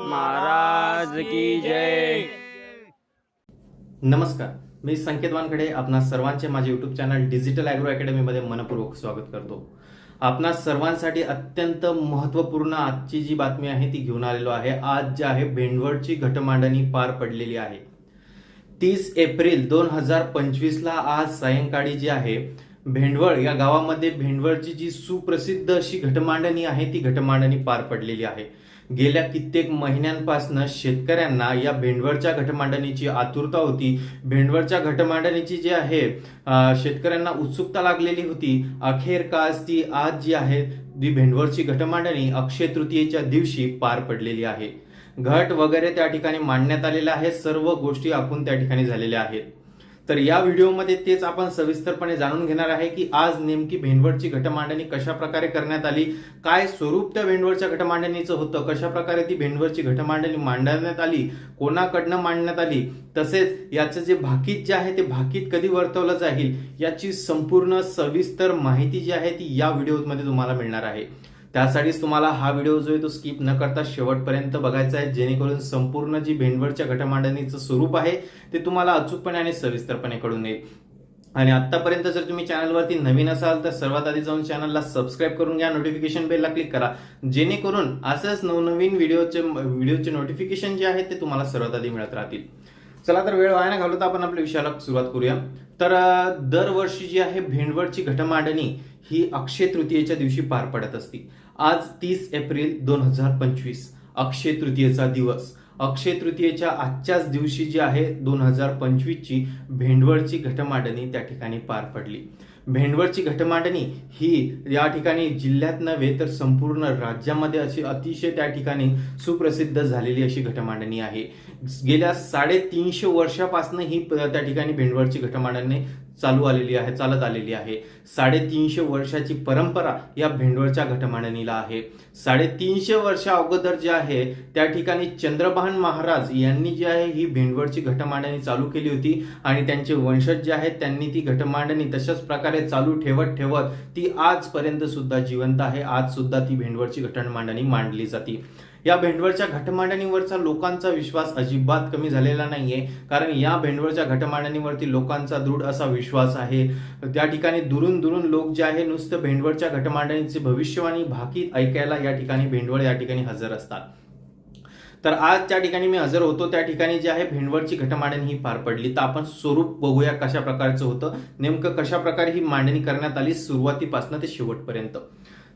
महाराज की जय. नमस्कार मी संकेत वानखडे आपणा सर्वांचे माझे युट्यूब चॅनल डिजिटल ॲग्रो अकॅडमीमध्ये मनपूर्वक स्वागत करतो. आपणा सर्वांसाठी अत्यंत महत्त्वपूर्ण आजची जी बातमी आहे ती घेऊन आलेलो आहे. आज जे आहे भेंडवळची घटमांडणी पार पडलेली आहे. तीस एप्रिल दोन हजार पंचवीसला आज सायंकाळी जी आहे भेंडवळ या गावामध्ये भेंडवळची जी सुप्रसिद्ध अशी घटमांडणी आहे ती घटमांडणी पार पडलेली आहे. गेल्या कित्येक महिन्यांपासून शेतकऱ्यांना या भेंडवळच्या घटमांडणीची आतुरता होती. भेंडवळच्या घटमांडणीची जी आहे शेतकऱ्यांना उत्सुकता लागलेली होती. अखेर कास ती आज जी आहे ती भेंडवळची घटमांडणी अक्षय तृतीयेच्या दिवशी पार पडलेली आहे. घट वगैरे त्या ठिकाणी मांडण्यात आलेल्या आहेत सर्व गोष्टी आपण त्या ठिकाणी झालेल्या आहेत. तर या व्हिडिओमध्ये तेच आपण सविस्तरपणे जाणून घेणार आहे की आज नेमकी भेंडवडची घटमांडणी कशा प्रकारे करण्यात आली काय स्वरूप त्या भेंडवडच्या घटमांडणीचं होतं कशा प्रकारे ती भेंडवडची घटमांडणी मांडण्यात आली कोणाकडनं मांडण्यात आली तसेच याचं जे भाकीत जे आहे ते भाकीत कधी वर्तवलं जाईल याची संपूर्ण सविस्तर माहिती जी आहे ती या व्हिडिओमध्ये तुम्हाला मिळणार आहे. त्यासाठीच तुम्हाला हा व्हिडिओ जो आहे तो स्किप न करता शेवटपर्यंत बघायचा आहे. जेणेकरून संपूर्ण जी भेंडवडच्या घटमांडणीचं स्वरूप आहे ते तुम्हाला अचूकपणे आणि सविस्तरपणे कळून येईल. आणि आतापर्यंत जर तुम्ही चॅनलवरती नवीन असाल तर सर्वात आधी जाऊन चॅनलला सबस्क्राईब करून घ्या नोटिफिकेशन बेलला क्लिक करा. जेणेकरून असंच नवनवीन व्हिडिओचे व्हिडिओचे नोटिफिकेशन जे आहे ते तुम्हाला सर्वात आधी मिळत राहतील. चला तर वेळ वाया न घालवता आपण आपल्या विषयाला सुरुवात करूया. तर दरवर्षी जी आहे भेंडवळची घटमांडणी ही अक्षय तृतीयेच्या दिवशी पार पडत असते. आज तीस एप्रिल दोन हजार पंचवीस. अक्षय तृतीयेचा दिवस. अक्षय तृतीयेच्या आजच्याच दिवशी जी आहे दोन हजार पंचवीसची भेंडवळची घटमांडणी त्या ठिकाणी पार पडली. भेंडवळची घटमांडणी ही या ठिकाणी जिल्ह्यात नव्हे तर संपूर्ण राज्यामध्ये अशी अतिशय त्या ठिकाणी सुप्रसिद्ध झालेली अशी घटमांडणी आहे. गेल्या साडेतीनशे वर्षापासून ही प- त्या ठिकाणी भेंडवळची घटमांडणी चालू आलेली आहे चालत आलेली आहे. साडेतीनशे वर्षाची परंपरा या भेंडवळच्या घटमांडणीला आहे. साडेतीनशे वर्षा अगोदर जे आहे त्या ठिकाणी चंद्रभान महाराज यांनी जी आहे ही भेंडवळची घटमांडणी चालू केली होती आणि त्यांचे वंशज जे आहेत त्यांनी ती घटमांडणी तशाच प्रकारे चालू ठेवत ठेवत ती आजपर्यंत सुद्धा जिवंत आहे. आज सुद्धा ती भेंडवळची घटमांडणी मांडली जाते. या भेंडवळच्या घटमांडणीवरचा लोकांचा विश्वास अजिबात कमी झालेला नाहीये. कारण या भेंडवळच्या घटमांडणीवरती लोकांचा दृढ असा विश्वास आहे. त्या ठिकाणी दुरून दुरून लोक जे आहे नुसतं भेंडवळच्या घटमांडणीची भविष्यवाणी भाकीत ऐकायला या ठिकाणी भेंडवळ या ठिकाणी हजर असतात. तर आज त्या ठिकाणी मी हजर होतो. त्या ठिकाणी जे आहे भेंडवळची घटमांडणी ही पार पडली. तर आपण स्वरूप बघूया कशा प्रकारचं होतं. नेमकं कशा प्रकारे ही मांडणी करण्यात आली सुरुवातीपासून ते शेवटपर्यंत.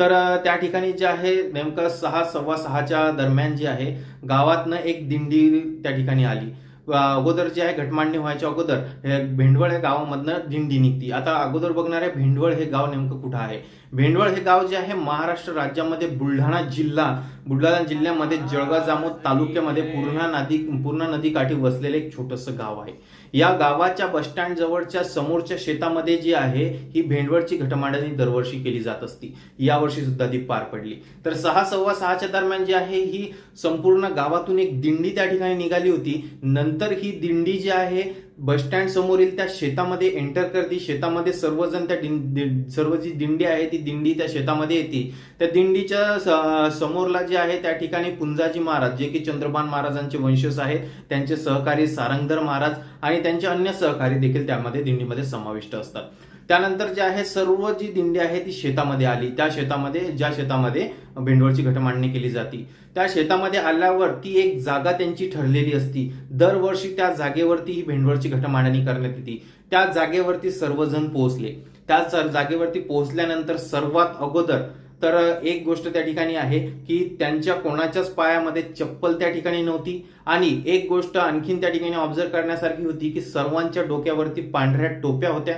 तर त्या ठिकाणी जे आहे नेमकं सहा सव्वा सहाच्या दरम्यान जी आहे गावातनं एक दिंडी त्या ठिकाणी आली. अगोदर जे आहे घटमांडणी व्हायच्या अगोदर हे भेंडवळ या गावामधनं दिंडी निघती. आता अगोदर बघणार आहे भेंडवळ हे गाव नेमकं कुठं आहे? भेंडवळ हे गाव जे आहे महाराष्ट्र राज्यामध्ये बुलढाणा जिल्हा बुलढाणा जिल्ह्यामध्ये जळगाव जामोद तालुक्यामध्ये पूर्णा नदी पूर्णा नदी काठी वसलेलं एक छोटंसं गाव आहे. या गावाच्या बसस्टँड जवळच्या समोरच्या शेतामध्ये जी आहे ही भेंडवळची घटमांडणी दरवर्षी केली जात असती. यावर्षी सुद्धा ती पार पडली. तर सहा सव्वा सहाच्या दरम्यान जी आहे ही संपूर्ण गावातून एक दिंडी त्या ठिकाणी निघाली होती. नंतर ही दिंडी जी आहे बसस्टँड समोरील त्या शेतामध्ये एंटर करते. शेतामध्ये सर्वजण त्या दिं- सर्व जी दिंडी आहे ती दिंडी त्या शेतामध्ये येते. त्या दिंडीच्या समोरला जे आहे त्या ठिकाणी पुंजाजी महाराज जे की चंद्रपान महाराजांचे वंशज आहेत त्यांचे सहकारी सारंगधर महाराज आणि त्यांचे अन्य सहकारी देखील त्यामध्ये दिंडीमध्ये समाविष्ट असतात. त्यानंतर जे आहे सर्व जी दिंडी आहे ती शेतामध्ये आली. त्या शेतामध्ये ज्या शेतामध्ये भेंडवळची घटमांडणी केली जाते. त्या शेतामध्ये आल्यावर ती एक जागा त्यांची ठरलेली असती. दरवर्षी त्या जागेवरती ही भेंडवळची घटमांडणी करण्यात येते. त्या जागेवरती सर्वजण पोहोचले. त्या जागेवरती पोहोचल्यानंतर सर्वात अगोदर तर एक गोष्ट त्या ठिकाणी आहे की त्यांच्या कोणाच्याच पायामध्ये चप्पल त्या ठिकाणी नव्हती. आणि एक गोष्ट आणखीन त्या ठिकाणी ऑब्झर्व करण्यासारखी होती की सर्वांच्या डोक्यावरती पांढऱ्या टोप्या होत्या.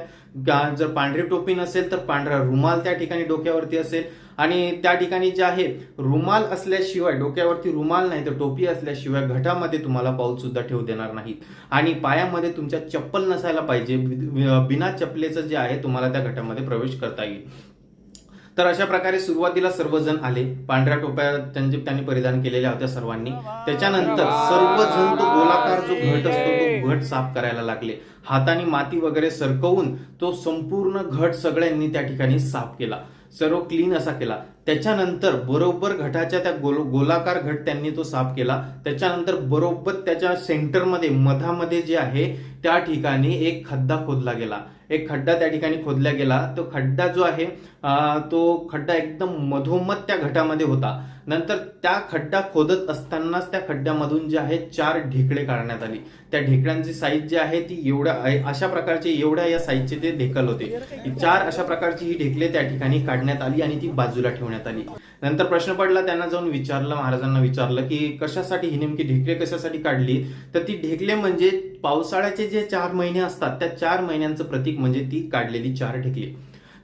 जर पांढरी टोपी नसेल तर पांढरा रुमाल त्या ठिकाणी डोक्यावरती असेल. आणि त्या ठिकाणी जे आहे रुमाल असल्याशिवाय डोक्यावरती रुमाल नाही तर टोपी असल्याशिवाय घटामध्ये तुम्हाला पाऊल सुद्धा ठेवू देणार नाहीत. आणि पायामध्ये तुमच्या चप्पल नसायला पाहिजे बिना चपलेचं जे आहे तुम्हाला त्या घटामध्ये प्रवेश करता येईल. तर अशा प्रकारे सुरुवातीला सर्वजण आले. पांढऱ्या टोप्या त्यांचे त्यांनी परिधान केलेल्या होत्या सर्वांनी. त्याच्यानंतर सर्वजण तो गोलाकार जो घट असतो तो घट साफ करायला लागले. हाताने माती वगैरे सरकवून तो संपूर्ण घट सगळ्यांनी त्या ठिकाणी साफ केला. सर्व क्लीन असा केला. त्याच्यानंतर बरोबर घटाच्या त्या गोल गोलाकार घट त्यांनी तो साफ केला. त्याच्यानंतर बरोबर त्याच्या सेंटरमध्ये मधामध्ये जे आहे त्या ठिकाणी एक खड्डा खोदला गेला. एक खड्डा त्या ठिकाणी खोदला गेला. तो खड्डा जो आहे तो खड्डा एकदम मधोमध त्या घटामध्ये होता. नंतर त्या खड्डा खोदत असतानाच त्या खड्ड्यामधून जे आहे चार ढेकळे काढण्यात आली. त्या ढेकळ्यांची साईज जी आहे ती एवढ्या अशा प्रकारचे एवढ्या या साईजचे ते ढेकल होते. चार अशा प्रकारची ही ढेकले त्या ठिकाणी काढण्यात आली आणि ती बाजूला ठेवण्यात आली. नंतर प्रश्न पडला त्यांना जाऊन विचारलं महाराजांना विचारलं की कशासाठी ही नेमकी ढेकले कशासाठी काढली? तर ती ढेकले म्हणजे पावसाळ्याचे जे चार महिने असतात त्या चार महिन्यांचं प्रतीक म्हणजे ती काढलेली चार ढेकली.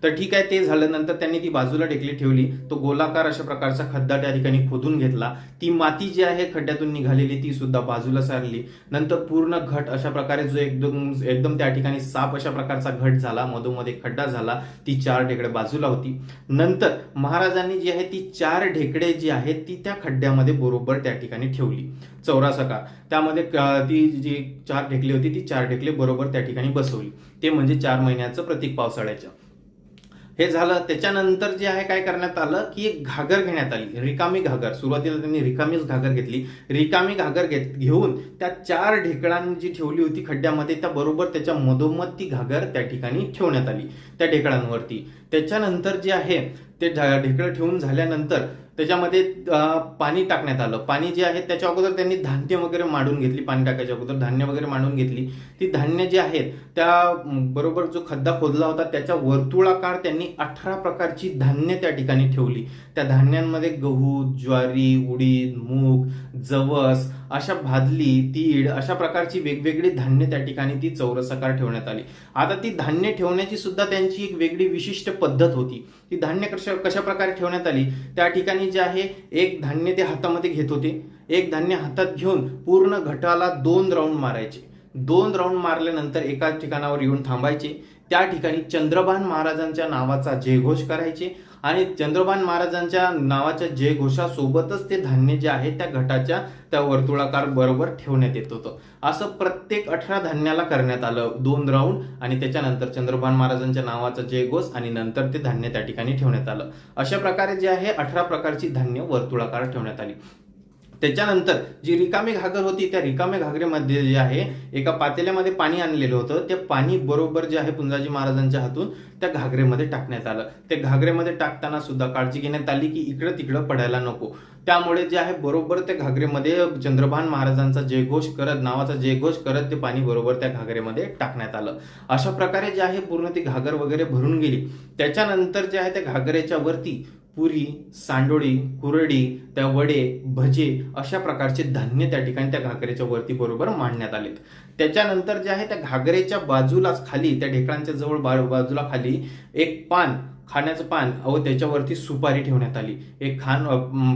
तर ठीक आहे ते झालं नंतर त्यांनी ती बाजूला ढेकली ठेवली. तो गोलाकार अशा प्रकारचा खड्डा त्या ठिकाणी खोदून घेतला. ती माती जी आहे खड्ड्यातून निघालेली ती सुद्धा बाजूला सारली. नंतर पूर्ण घट अशा प्रकारे जो एकदम एकदम त्या ठिकाणी साप अशा प्रकारचा घट झाला मधोमध एक खड्डा झाला ती चार ढेकडे बाजूला होती. नंतर महाराजांनी जी आहे ती चार ढेकडे जी आहेत ती त्या खड्ड्यामध्ये बरोबर त्या ठिकाणी ठेवली. चौरासाकार त्यामध्ये ती जी चार ढेकली होती ती चार ढेकले बरोबर त्या ठिकाणी बसवली. ते म्हणजे चार महिन्याचं प्रतीक पावसाळ्याचं. हे झालं. त्याच्यानंतर जे आहे काय करण्यात आलं की एक घागर घेण्यात आली. रिकामी घागर. सुरुवातीला त्यांनी रिकामीच घागर घेतली. रिकामी घागर घेत घेऊन त्या चार ढेकळांनी जी ठेवली होती खड्ड्यामध्ये त्या बरोबर त्याच्या मधोमध ती घागर त्या ठिकाणी ठेवण्यात आली त्या ढेकळांवरती. त्याच्यानंतर जे आहे ते ढेकळं ठेवून झाल्यानंतर त्याच्यामध्ये पाणी टाकण्यात आलं. पाणी जे आहे त्याच्या अगोदर त्यांनी धान्य वगैरे मांडून घेतली पाणी टाकायच्या अगोदर धान्य वगैरे मांडून घेतली. ती धान्य जे आहेत त्या बरोबर जो खड्डा खोदला होता त्याच्या वर्तुळाकार त्यांनी अठरा प्रकारची धान्य त्या ठिकाणी ठेवली. त्या धान्यांमध्ये गहू ज्वारी उडीद मूग जवस अशा भादली तीळ अशा प्रकारची वेगवेगळी धान्य त्या ठिकाणी ती चौरसाकार ठेवण्यात आली. आता ती धान्य ठेवण्याची सुद्धा त्यांची एक वेगळी विशिष्ट पद्धत होती. ती धान्य कशा कशा प्रकारे ठेवण्यात आली? त्या ठिकाणी जे आहे एक धान्य ते हातामध्ये घेत होते. एक धान्य हातात घेऊन पूर्ण घटाला दोन राऊंड मारायचे. दोन राऊंड मारल्यानंतर एका ठिकाणावर येऊन थांबायचे. त्या ठिकाणी चंद्रभान महाराजांच्या नावाचा जयघोष करायचे. आणि चंद्रभान महाराजांच्या नावाच्या जय घोषासोबतच ते धान्य जे आहे त्या घटाच्या त्या वर्तुळाकार बरोबर ठेवण्यात येत होतं. असं प्रत्येक अठरा धान्याला करण्यात आलं दोन राऊंड आणि त्याच्यानंतर चंद्रभान महाराजांच्या नावाचा जयघोष आणि नंतर ते धान्य त्या ठिकाणी ठेवण्यात आलं. अशा प्रकारे जे आहे अठरा प्रकारची धान्य वर्तुळाकार ठेवण्यात आली. त्याच्यानंतर जी रिकामी घागर होती त्या रिकाम्या घागरेमध्ये जे आहे एका पातेल्यामध्ये पाणी आणलेलं होतं. ते पाणी बरोबर जे आहे पुंजाजी महाराजांच्या हातून त्या घागरेमध्ये टाकण्यात आलं. ते घागरेमध्ये टाकताना सुद्धा काळजी घेण्यात आली की इकडं तिकडं पडायला नको. त्यामुळे जे आहे बरोबर त्या घागरेमध्ये चंद्रभान महाराजांचा जयघोष करत नावाचा जयघोष करत ते पाणी बरोबर त्या घागरेमध्ये टाकण्यात आलं. अशा प्रकारे जे आहे पूर्ण ती घागर वगैरे भरून गेली. त्याच्यानंतर जे आहे त्या घागरेच्या वरती पुरी सांडोळी कुरडी त्या वडे भजे अशा प्रकारचे धान्य त्या ठिकाणी त्या घागरेच्या वरती बरोबर मांडण्यात आलेत. त्याच्यानंतर जे आहे त्या घागरेच्या बाजूलाच खाली त्या ढेकळांच्या जवळ बा- बाजूला खाली एक पान खाण्याचं पान व त्याच्यावरती सुपारी ठेवण्यात आली. एक खान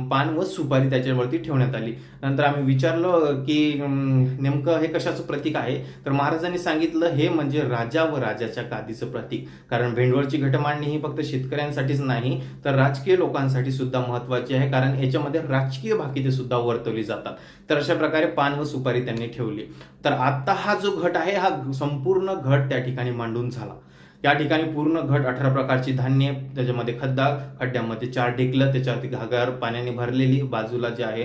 पान व सुपारी त्याच्यावरती ठेवण्यात आली. नंतर आम्ही विचारलं की नेमकं हे कशाचं प्रतीक आहे? तर महाराजांनी सांगितलं हे म्हणजे राजा व राजाच्या गादीचं प्रतीक. कारण भेंडवळची घटमांडणी ही फक्त शेतकऱ्यांसाठीच नाही तर राजकीय लोकांसाठी सुद्धा महत्वाची आहे. कारण याच्यामध्ये राजकीय भाकिते सुद्धा वर्तवली जातात. तर अशा प्रकारे पान व सुपारी त्यांनी ठेवली. तर आता हा जो घट आहे हा संपूर्ण घट त्या ठिकाणी मांडून झाला. या ठिकाणी पूर्ण घट अठरा प्रकारची धान्य त्याच्यामध्ये खड्डा खड्ड्यामध्ये चार ढेकलं त्याच्यावरती घागर पाण्याने भरलेली बाजूला जे आहे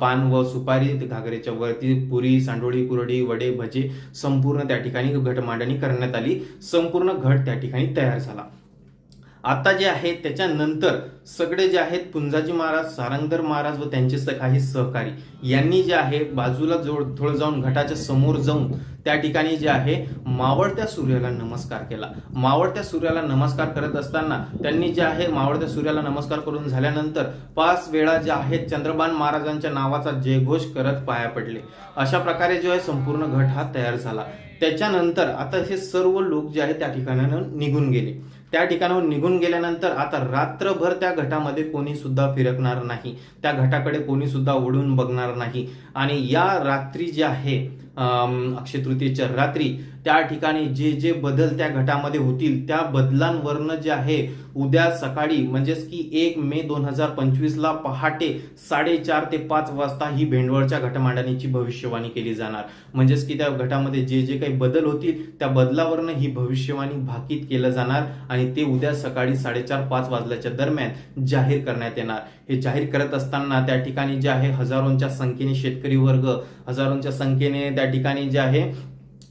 पान व सुपारी घागरेच्या वरती पुरी सांडोळी कुरडी वडे भजे संपूर्ण त्या ठिकाणी घट मांडणी करण्यात आली. संपूर्ण घट त्या ठिकाणी तयार झाला. आता जे आहे त्याच्यानंतर सगळे जे आहेत पुंजाजी महाराज सारंगधर महाराज व त्यांचे काही सहकारी यांनी जे आहे बाजूला जोड थोडं जाऊन घटाच्या समोर जाऊन त्या ठिकाणी जे आहे मावळत्या सूर्याला नमस्कार केला. मावळत्या सूर्याला नमस्कार करत असताना त्यांनी जे आहे मावळत्या सूर्याला नमस्कार करून झाल्यानंतर पाच वेळा जे आहेत चंद्रबान महाराजांच्या नावाचा जयघोष करत पाया पडले. अशा प्रकारे जो आहे संपूर्ण घट हा तयार झाला. त्याच्यानंतर आता हे सर्व लोक जे आहे त्या ठिकाणानं निघून गेले. त्या ठिकाणावर निघून गेल्यानंतर आता रात्रभर त्या घटामध्ये कोणी सुद्धा फिरकणार नाही. त्या घटाकडे कोणी सुद्धा ओढून बघणार नाही. आणि या रात्री जी आहे अक्षय तृतीयेच्या रात्री त्या ठिकाणी जे जे बदल त्या गटामध्ये होतील त्या बदलांवरनं जे आहे उद्या सकाळी म्हणजेच की एक मे दोन हजार पंचवीसला पहाटे साडेचार ते पाच वाजता ही भेंडवळच्या घटमांडणीची भविष्यवाणी केली जाणार. म्हणजेच की त्या गटामध्ये जे जे काही बदल होतील त्या बदलावरनं ही भविष्यवाणी भाकीत केलं जाणार आणि ते उद्या सकाळी साडेचार पाच वाजल्याच्या दरम्यान जाहीर करण्यात येणार. हे जाहीर करत असताना त्या ठिकाणी जे आहे हजारोंच्या संख्येने शेतकरी वर्ग हजारोंच्या संख्येने त्या ठिकाणी जे आहे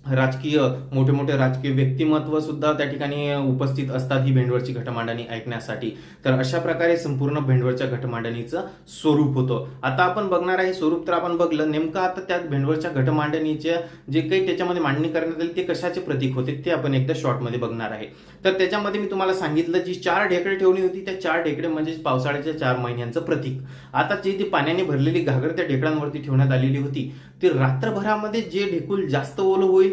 राजकीय मोठे मोठे राजकीय व्यक्तिमत्व सुद्धा त्या ठिकाणी उपस्थित असतात ही भेंडवळची घटमांडणी ऐकण्यासाठी. तर अशा प्रकारे संपूर्ण भेंडवळच्या घटमांडणीचं स्वरूप होतं. आता आपण बघणार आहे स्वरूप तर आपण बघलं. नेमकं आता त्या भेंडवळच्या घटमांडणीचे जे काही त्याच्यामध्ये मांडणी करण्यात आली ते कशाचे प्रतीक होते ते आपण एकदा शॉर्टमध्ये बघणार आहे. तर त्याच्यामध्ये मी तुम्हाला सांगितलं जी चार ढेकडे ठेवली होती त्या चार ढेकडे म्हणजे पावसाळ्याच्या चार महिन्यांचं प्रतीक. आता जी ती पाण्याने भरलेली घागर त्या ढेकळांवरती ठेवण्यात आलेली होती ती रात्रभरामध्ये जे ढेकूल जास्त ओलं होईल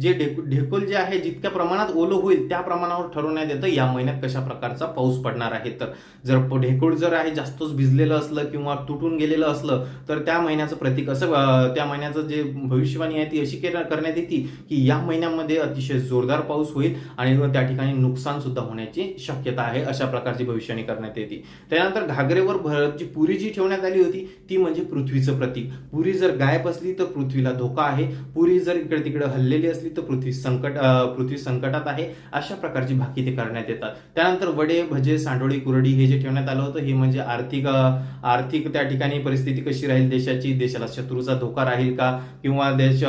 जे ढेकू ढेकूल जे आहे जितक्या प्रमाणात ओलं होईल त्या प्रमाणावर ठरवण्यात येतं. या महिन्यात कशा प्रकारचा पाऊस पडणार आहे? तर जर ढेकूळ जर आहे जास्तच भिजलेलं असलं किंवा तुटून गेलेलं असलं तर त्या महिन्याचं प्रतीक असं त्या महिन्याचं जे भविष्यवाणी आहे ती अशी करण्यात येते की या महिन्यामध्ये अतिशय जोरदार पाऊस होईल आणि त्या ठिकाणी नुकसान सुद्धा होण्याची शक्यता आहे अशा प्रकारची भविष्यवाणी करण्यात येते. त्यानंतर घागरेवर भर जी पुरी जी ठेवण्यात आली होती ती म्हणजे पृथ्वीचं प्रतीक. पुरी जर गायब असली तर पृथ्वीला धोका आहे. पुरी जर इकडे तिकडे हल्लेली असली तर पृथ्वी संकट पृथ्वी संकटात आहे अशा प्रकारची भाकी ते करण्यात येतात. त्यानंतर वडे भजे सांडोळी कुरडी हे जे ठेवण्यात आलं होतं हे म्हणजे आर्थिक आर्थिक त्या ठिकाणी परिस्थिती कशी राहील देशाची? देशाला शत्रूचा धोका राहील का? किंवा देश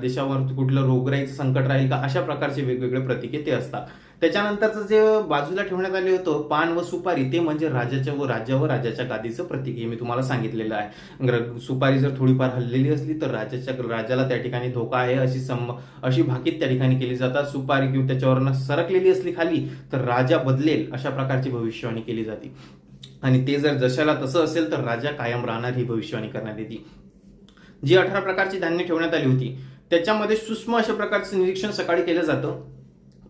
देशावर कुठलं रोगराईचं संकट राहील का? अशा प्रकारचे वेगवेगळे प्रतीके ते असतात. त्याच्यानंतरचं जे बाजूला ठेवण्यात आले होतं पान व सुपारी ते म्हणजे राजाच्या व राज्या व राजाच्या गादीचं प्रतीक हे मी तुम्हाला सांगितलेलं आहे. सुपारी जर थोडीफार हल्लेली असली तर राजाच्या राजाला त्या ठिकाणी धोका आहे अशी सम अशी भाकीत त्या ठिकाणी केली जातात. सुपारी किंवा त्याच्यावरनं सरकलेली असली खाली तर राजा बदलेल अशा प्रकारची भविष्यवाणी केली जाते. आणि ते जर जशाला तसं असेल तर राजा कायम राहणार ही भविष्यवाणी करण्यात येते. जी अठरा प्रकारची धान्य ठेवण्यात आली होती त्याच्यामध्ये सूक्ष्म अशा प्रकारचं निरीक्षण सकाळी केलं जातं.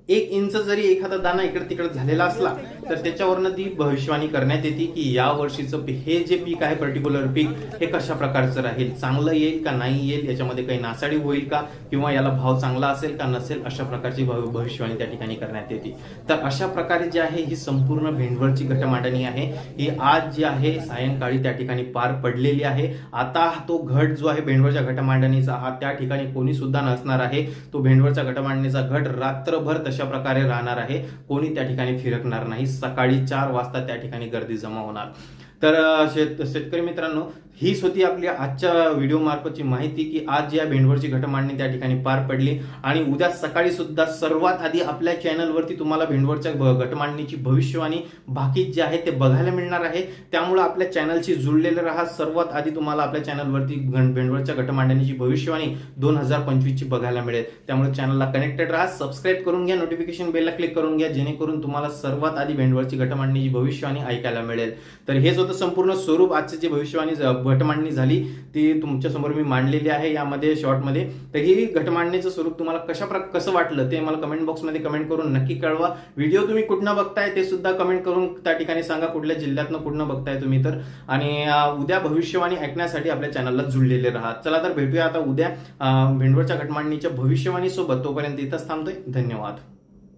एक इंच जरी एखादा दाना इकडे तिकडे झालेला असला तर त्याच्यावरनं ती भविष्यवाणी करण्यात येते की या वर्षीचं हे जे पीक आहे पर्टिक्युलर पीक हे कशा प्रकारचं राहील? चांगलं येईल का नाही येईल? याच्यामध्ये काही नासाडी होईल का? किंवा याला भाव चांगला असेल का नसेल? अशा प्रकारची भविष्यवाणी त्या ठिकाणी करण्यात येते. तर अशा प्रकारे जे आहे ही संपूर्ण भेंडवळची घटमांडणी आहे. ही आज जी आहे सायंकाळी त्या ठिकाणी पार पडलेली आहे. आता तो घट जो आहे भेंडवळच्या घटमांडणीचा हा त्या ठिकाणी कोणी सुद्धा नसणार आहे. तो भेंडवळच्या घटमांडणीचा घट रात्रभर तशा प्रकारे राहणार आहे? कोणी त्या ठिकाणी फिरकणार नाही. सकाळी चार वाजता त्या ठिकाणी गर्दी जमा होणार. तर शेत शेतकरी मित्रांनो हीच होती आपली आजच्या व्हिडिओ मार्फतची माहिती की आज या भेंडवरची घटमांडणी त्या ठिकाणी पार पडली आणि उद्या सकाळी सुद्धा सर्वात आधी आपल्या चॅनलवरती तुम्हाला भेंडवळच्या घटमांडणीची भविष्यवाणी बाकी जे आहे ते बघायला मिळणार आहे. त्यामुळे आपल्या चॅनलशी जुळलेले राहा. सर्वात आधी तुम्हाला आपल्या चॅनलवरती भेंडवरच्या घटमांडणीची भविष्यवाणी दोन हजार पंचवीसची बघायला मिळेल. त्यामुळे चॅनलला कनेक्टेड राहा सबस्क्राईब करून घ्या नोटिफिकेशन बेलला क्लिक करून घ्या जेणेकरून तुम्हाला सर्वात आधी भेंडवळची घटमांडणीची भविष्यवाणी ऐकायला मिळेल. तर हेच होतं संपूर्ण स्वरूप आजची जे भविष्यवाणी ज- घटमांडणी झाली ती तुमच्यासमोर मी मांडलेली आहे यामध्ये शॉर्टमध्ये. तर ही घटमांडणीचं स्वरूप तुम्हाला कशा प्र कसं वाटलं ते मला कमेंट बॉक्समध्ये कमेंट करून नक्की कळवा. व्हिडिओ तुम्ही कुठनं बघताय ते सुद्धा कमेंट करून त्या ठिकाणी सांगा कुठल्या जिल्ह्यातनं कुठनं बघताय तुम्ही तर. आणि उद्या भविष्यवाणी ऐकण्यासाठी आपल्या चॅनलला जुळलेले राहा. चला तर भेटूया आता उद्या अं, घटमांडणीच्या भविष्यवाणी सोबत तोपर्यंत इथंच थांबतोय. धन्यवाद.